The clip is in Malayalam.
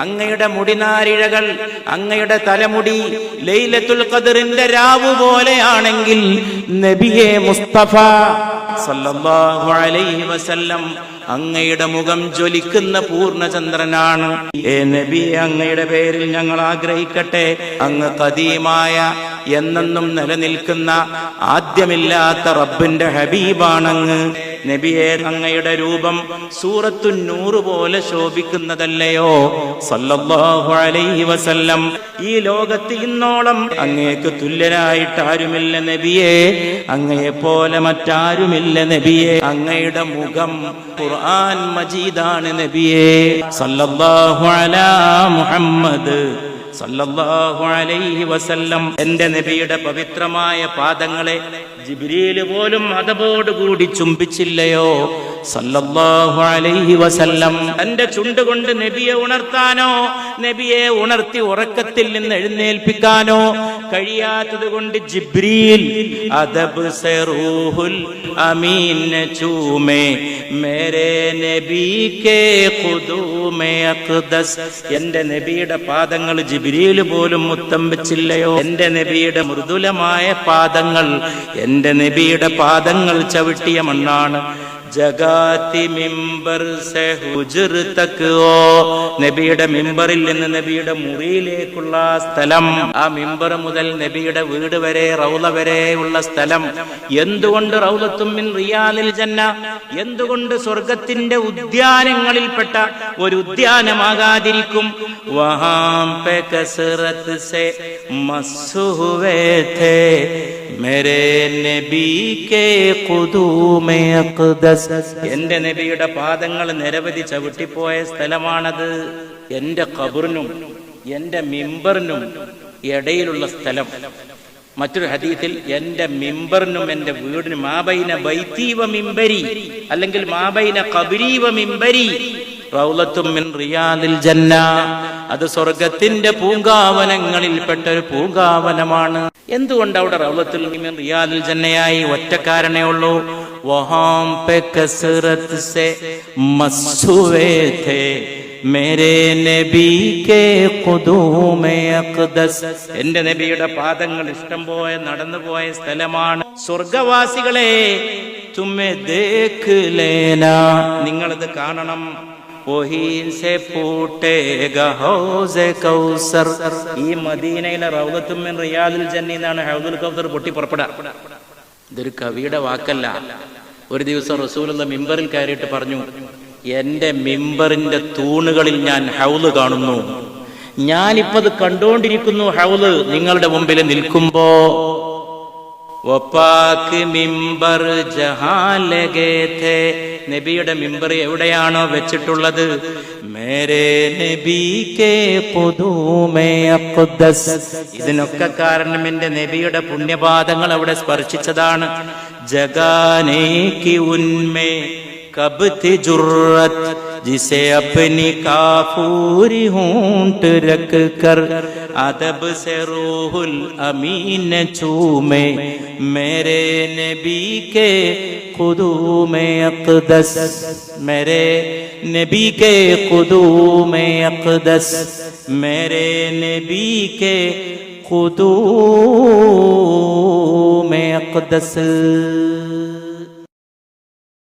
അങ്ങയുടെ മുടിനാരിഴകൾ അങ്ങയുടെ തലമുടി ലൈലത്തുൽ ഖദറിന്റെ രാവ് പോലെയാണെങ്കിൽ നബിയെ മുസ്തഫ സല്ലല്ലാഹു അലൈഹി വസല്ലം അങ്ങയുടെ മുഖം ജ്വലിക്കുന്ന പൂർണചന്ദ്രനാണ്. ഏ നബി അങ്ങയുടെ പേരിൽ ഞങ്ങൾ ആഗ്രഹിക്കട്ടെ. അങ്ങ് കദീമായ എന്നെന്നും നിലനിൽക്കുന്ന ആദ്യമില്ലാത്ത റബ്ബിന്റെ ഹബീബാണങ്ങ്. നബിയെ അങ്ങയുടെ രൂപം സൂറത്തു നൂറ് പോലെ ശോഭിക്കുന്നതല്ലയോ? സല്ലല്ലാഹു അലൈഹി വസല്ലം. ഈ ലോകത്ത് ഇന്നോളം അങ്ങേക്ക് തുല്യരായിട്ട് ആരുമില്ല നബിയെ. അങ്ങയെ പോലെ മറ്റാരുമില്ല നബിയെ. അങ്ങയുടെ മുഖം ഖുർആൻ മജീദാണ് നബിയെ. സല്ലല്ലാഹു അലാ മുഹമ്മദ് സല്ലല്ലാഹു അലൈഹി വസല്ലം എന്റെ നബിയുടെ പവിത്രമായ പാദങ്ങളെ ജിബ്രീൽ പോലും അതപോടുകൂടി ചുംബിച്ചില്ലയോ? സല്ലല്ലാഹു അലൈഹി വസല്ലം എന്റെ ചുണ്ടുകൊണ്ട് നബിയെ ഉണർത്താനോ നബിയെ ഉണർത്തി ഉറക്കത്തിൽ നിന്ന് എഴുന്നേൽപ്പിക്കാനോ കഴിയാത്തത് കൊണ്ട് ജിബ്രീൽ അദബ് സെ റൂഹുൽ അമീൻ നെ ചൂമേ. മേരെ നബി കേ അഖ്ദസ്. എന്റെ നബിയുടെ പാദങ്ങൾ ജിബ്രീൽ പോലും മുത്തം വെച്ചില്ലയോ? എന്റെ നബിയുടെ മൃദുലമായ പാദങ്ങൾ എന്റെ നബിയുടെ പാദങ്ങൾ ചവിട്ടിയ മണ്ണാണ്. ജഗാതി മിമ്പർ സെ ഹുജുർ തക് ഓ. നബിയുടെ മിമ്പറിൽ നിന്ന് നബിയുടെ മുറിയിലേക്കുള്ള സ്ഥലം. ആ മിമ്പർ മുതൽ നബിയുടെ വീട് വരെ റൗല വരെ ഉള്ള സ്ഥലം. എന്തുകൊണ്ട് റൗലത്തും മിൻ റിയാലിൽ ജന്ന? എന്തുകൊണ്ട് സ്വർഗത്തിന്റെ ഉദ്യാനങ്ങളിൽപ്പെട്ട ഒരു ഉദ്യാനമാകാതിരിക്കും? വഹാം പെ കസറത്ത് സെ മസ്സുഹുവേ ഥേ. മേരെ നബി കേ എന്റെ നബിയുടെ പാദങ്ങൾ നിരവധി ചവിട്ടിപ്പോയ സ്ഥലമാണത്. എന്റെ ഖബറിനും എന്റെ മിമ്പറിനും ഇടയിലുള്ള സ്ഥലം. മറ്റൊരു ഹദീത്തിൽ എന്റെ മിമ്പറിനും എന്റെ വീടിനും മാബൈന ബൈത്തീവ മിമ്പരി അല്ലെങ്കിൽ മാബൈന കബരീവ മിമ്പരി റൗലത്തും മിൻ റിയാദിൽ ജന്ന. അത് സ്വർഗത്തിന്റെ പൂങ്കാവനങ്ങളിൽപ്പെട്ട ഒരു പൂങ്കാവനമാണ്. എന്തുകൊണ്ട് അവിടെ റൗലത്തുൽ റിയാദിൽ ജന്നയായി ഒറ്റക്കാരനേ ഉള്ളൂ? വഹാം പെ കസറത്ത് മേരേ നബി കേ എന്റെ നബിയുടെ പാദങ്ങൾ ഇഷ്ടം പോയ നടന്നു പോയ സ്ഥലമാണ്. സ്വർഗവാസികളെ തുമ്മെ ലേന നിങ്ങളിത് കാണണം. വഹീൻ സെ പൂട്ടേഗ ഹൗസെ കൗസർ. ഈ മദീനയിലെ റൗദത്തും മിൻ റിയാദുൽ ജന്നി എന്നാണ് ഹൗദുൽ കൗസർ പൊട്ടി പുറപ്പെടുക. ഇതൊരു കവിയുടെ വാക്കല്ല. ഒരു ദിവസം റസൂലുള്ള മിമ്പറിൽ കയറിയിട്ട് പറഞ്ഞു എന്റെ മിമ്പറിന്റെ തൂണുകളിൽ ഞാൻ ഹൗൽ കാണുന്നു. ഞാനിപ്പത് കണ്ടുകൊണ്ടിരിക്കുന്നു ഹൗൽ നിങ്ങളുടെ മുമ്പിൽ നിൽക്കുമ്പോ वो പാക് മിമ്പർ ജഹാലകേ थे നബിയുടെ മിമ്പർ എവിടെയാണോ വെച്ചിട്ടുള്ളത്? മേരെ നബിക്കേ പുതുമേയസ് ഇതിനൊക്കെ കാരണം എന്റെ നബിയുടെ പുണ്യപാദങ്ങൾ അവിടെ സ്പർശിച്ചതാണ്. ജഗാനേക്ക് ഉന്മേ കബ് തി ജുറത്ത് ജിസെ അപ്നി കാഫൂരി ഹൂണ്ട് രക്ക് കർ. അദബ് സെ റൂഹുൽ അമീൻ ചൂമേ മേരെ നബി കെ ഖുദൂമേ അഖ്ദസ് മേരെ നബി കെ ഖുദൂമേ അഖ്ദസ് മേരെ നബി കെ ഖുദൂമേ അഖ്ദസ്.